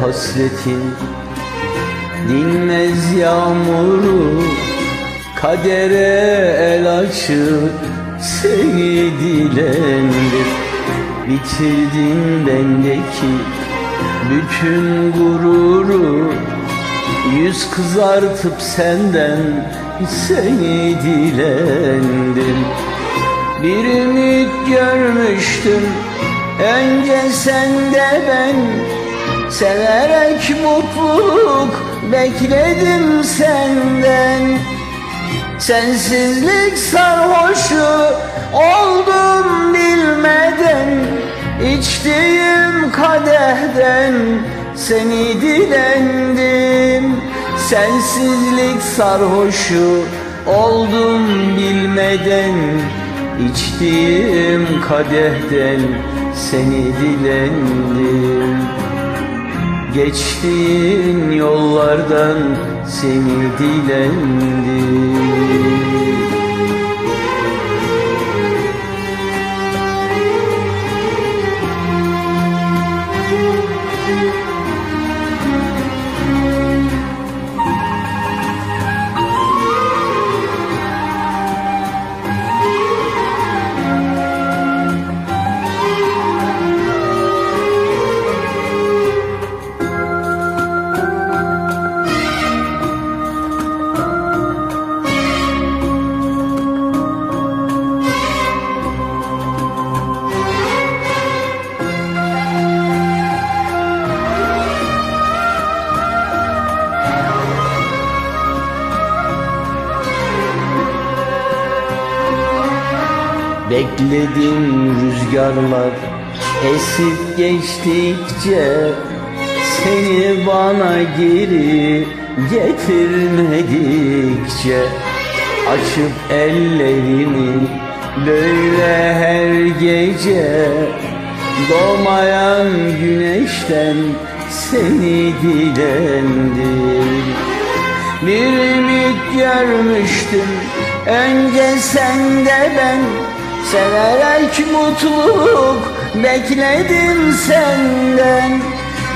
hasretin Dinmez yağmuru Kadere el açıp Seni dilendir. Bitirdin bendeki Bütün gururu Yüz kızartıp senden Seni dilendim bir ümit görmüştüm Önce sende ben Severek mutluluk Bekledim senden. Sensizlik sarhoşu Oldum bilmeden. İçtiğim kadehden Seni dilendim. Sensizlik sarhoşu Oldum bilmeden. İçtiğim kadehten seni dilendim. Geçtiğin yollardan seni dilendim Bekledim rüzgarlar esip geçtikçe Seni bana geri getirmedikçe Açıp ellerimi böyle her gece Doğmayan güneşten seni dilendim. Bir ümit görmüştüm Önce sende ben Severek mutluluk Bekledim senden.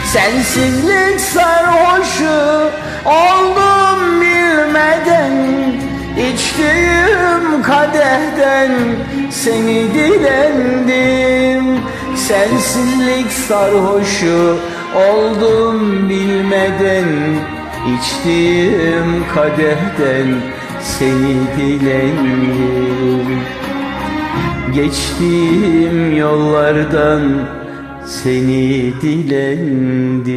Sensizlik sarhoşu Oldum bilmeden. İçtiğim kadehten Seni dilendim. Sensizlik sarhoşu Oldum bilmeden. İçtiğim kadehten seni dilendim Geçtiğim yollardan seni dilendim